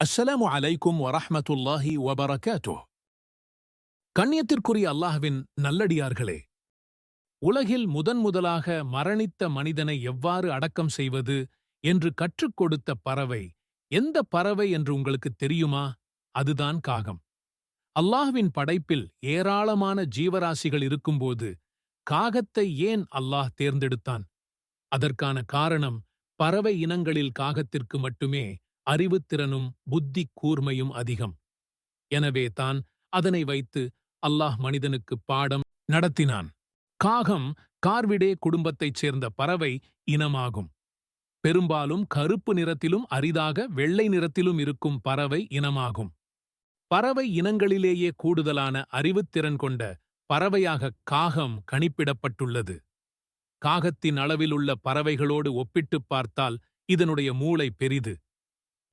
அஸ்ஸலாமு அலைக்கும் வரஹமத்துல்லாஹி வபரகாத்துஹ். கண்ணியத்திற்குரிய அல்லாஹ்வின் நல்லடியார்களே உலகில் முதன் முதலாக மரணித்த மனிதனை எவ்வாறு அடக்கம் செய்வது என்று கற்றுக் கொடுத்த பறவை எந்த பறவை என்று உங்களுக்கு தெரியுமா? அதுதான் காகம். அல்லாஹ்வின் படைப்பில் ஏராளமான ஜீவராசிகள் இருக்கும்போது காகத்தை ஏன் அல்லாஹ் தேர்ந்தெடுத்தான்? அதற்கான காரணம் பறவை இனங்களில் காகத்திற்கு மட்டுமே அறிவுத்திறனும் புத்தி கூர்மையும் அதிகம். எனவே தான் அதனை வைத்து அல்லாஹ் மனிதனுக்கு பாடம் நடத்தினான். காகம் கார்விடே குடும்பத்தைச் சேர்ந்த பறவை இனமாகும். பெரும்பாலும் கருப்பு நிறத்திலும் அரிதாக வெள்ளை நிறத்திலும் இருக்கும் பறவை இனமாகும். பறவை இனங்களிலேயே கூடுதலான அறிவுத்திறன் கொண்ட பறவையாக காகம் கணிப்பிடப்பட்டுள்ளது. காகத்தின் அளவிலுள்ள பறவைகளோடு ஒப்பிட்டுப் பார்த்தால் இதனுடைய மூளை பெரிது.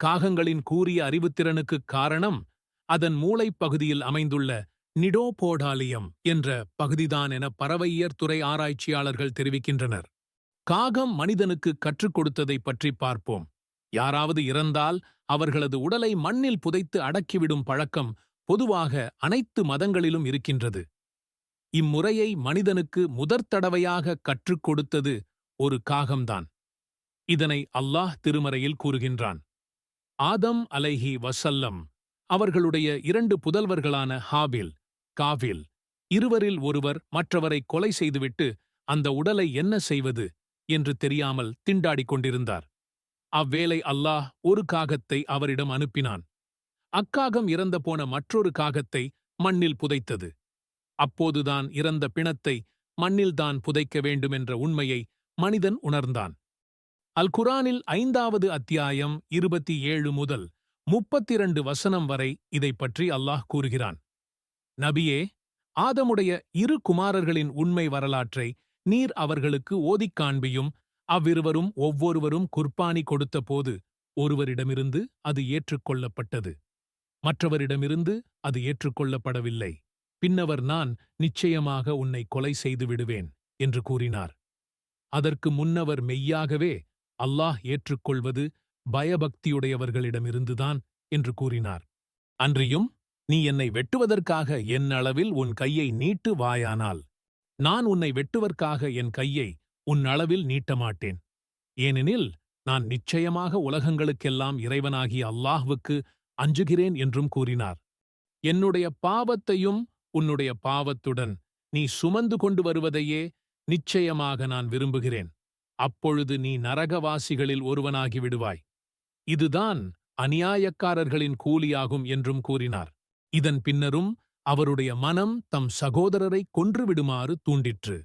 காகங்களின் கூறிய அறிவுத்திறனுக்குக் காரணம் அதன் மூளைப் பகுதியில் அமைந்துள்ள நிடோபோடாலியம் என்ற பகுதிதான் என பறவையியற் துறை ஆராய்ச்சியாளர்கள் தெரிவிக்கின்றனர். காகம் மனிதனுக்கு கற்றுக் கொடுத்ததைப் பற்றி பார்ப்போம். யாராவது இறந்தால் அவர்களது உடலை மண்ணில் புதைத்து அடக்கிவிடும் பழக்கம் பொதுவாக அனைத்து மதங்களிலும் இருக்கின்றது. இம்முறையை மனிதனுக்கு முதற் தடவையாக கற்றுக் கொடுத்தது ஒரு காகம்தான். இதனை அல்லாஹ் திருமறையில் கூறுகின்றான். ஆதம் அலைஹி வசல்லம் அவர்களுடைய இரண்டு புதல்வர்களான ஹாபில் காவில் இருவரில் ஒருவர் மற்றவரை கொலை செய்துவிட்டு அந்த உடலை என்ன செய்வது என்று தெரியாமல் திண்டாடிக் கொண்டிருந்தார். அவ்வேளை அல்லாஹ் ஒரு காகத்தை அவரிடம் அனுப்பினான். அக்காகம் இறந்த போன மற்றொரு காகத்தை மண்ணில் புதைத்தது. அப்போதுதான் இறந்த பிணத்தை மண்ணில்தான் புதைக்க வேண்டுமென்ற உண்மையை மனிதன் உணர்ந்தான். அல் குரானில் ஐந்தாவது அத்தியாயம் இருபத்தி ஏழு முதல் முப்பத்திரண்டு வசனம் வரை இதைப் பற்றி அல்லாஹ் கூறுகிறான். நபியே ஆதமுடைய இரு குமாரர்களின் உண்மை வரலாற்றை நீர் அவர்களுக்கு ஓதிக் காண்பியும் அவ்விருவரும் ஒவ்வொருவரும் குர்பானி கொடுத்தபோது ஒருவரிடமிருந்து அது ஏற்றுக்கொள்ளப்பட்டது. மற்றவரிடமிருந்து அது ஏற்றுக்கொள்ளப்படவில்லை. பின்னவர் நான் நிச்சயமாக உன்னை கொலை செய்து விடுவேன் என்று கூறினார். அதற்கு முன்னவர் மெய்யாகவே அல்லாஹ் ஏற்றுக்கொள்வது பயபக்தியுடையவர்களிடமிருந்துதான் என்று கூறினார். அன்றியும் நீ என்னை வெட்டுவதற்காக என் அளவில் உன் கையை நீட்டு வாயானால் நான் உன்னை வெட்டுவதற்காக என் கையை உன் அளவில் நீட்டமாட்டேன் ஏனெனில் நான் நிச்சயமாக உலகங்களுக்கெல்லாம் இறைவனாகிய அல்லாஹ்வுக்கு அஞ்சுகிறேன் என்றும் கூறினார். என்னுடைய பாவத்தையும் உன்னுடைய பாவத்துடன் நீ சுமந்து கொண்டு வருவதையே நிச்சயமாக நான் விரும்புகிறேன். அப்பொழுது நீ நரகவாசிகளில் ஒருவனாகி விடுவாய். இதுதான் அநியாயக்காரர்களின் கூலியாகும் என்றும் கூறினார். இதன் பின்னரும் அவருடைய மனம் தம் சகோதரரை கொன்றுவிடுமாறு தூண்டிற்று.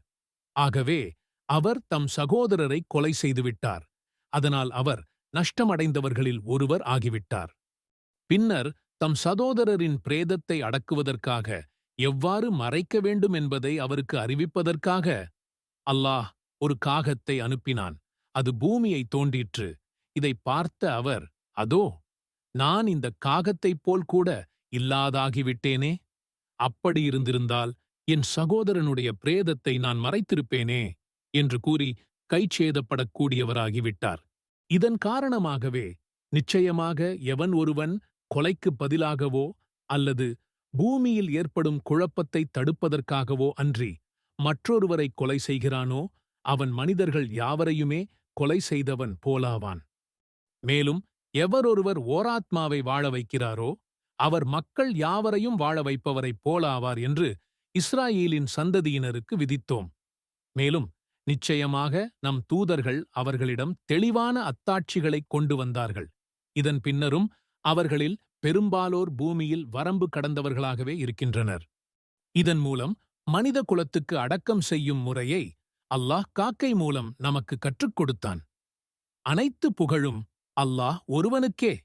ஆகவே அவர் தம் சகோதரரை கொலை செய்துவிட்டார். அதனால் அவர் நஷ்டமடைந்தவர்களில் ஒருவர் ஆகிவிட்டார். பின்னர் தம் சகோதரரின் பிரேதத்தை அடக்குவதற்காக எவ்வாறு மறைக்க வேண்டும் என்பதை அவருக்கு அறிவிப்பதற்காக அல்லாஹ் ஒரு காகத்தை அனுப்பினான். அது பூமியை தோண்டிற்று. இதை பார்த்த அவர் அதோ நான் இந்த காகத்தைப் போல் கூட இல்லாதாகிவிட்டேனே அப்படி இருந்திருந்தால் என் சகோதரனுடைய பிரேதத்தை நான் மறைத்திருப்பேனே? என்று கூறி கைச்சேதப்படக்கூடியவராகிவிட்டார் இதன் காரணமாகவே நிச்சயமாக எவன் ஒருவன் கொலைக்கு பதிலாகவோ அல்லது பூமியில் ஏற்படும் குழப்பத்தை தடுப்பதற்காகவோ அன்றி மற்றொருவரை கொலை செய்கிறானோ அவன் மனிதர்கள் யாவரையுமே கொலை செய்தவன் போலாவான். மேலும் எவரொருவர் ஓராத்மாவை வாழ வைக்கிறாரோ அவர் மக்கள் யாவரையும் வாழ வைப்பவரைப் போலாவார் என்று இஸ்ராயேலின் சந்ததியினருக்கு விதித்தோம். மேலும் நிச்சயமாக நம் தூதர்கள் அவர்களிடம் தெளிவான அத்தாட்சிகளைக் கொண்டு வந்தார்கள். இதன் பின்னரும் அவர்களில் பெரும்பாலோர் பூமியில் வரம்பு கடந்தவர்களாகவே இருக்கின்றனர். இதன் மூலம் மனித குலத்துக்கு அடக்கம் செய்யும் முறையை அல்லாஹ் காக்கை மூலம் நமக்கு கற்றுக் கொடுத்தான். அனைத்து புகழும் அல்லாஹ் ஒருவனுக்கே.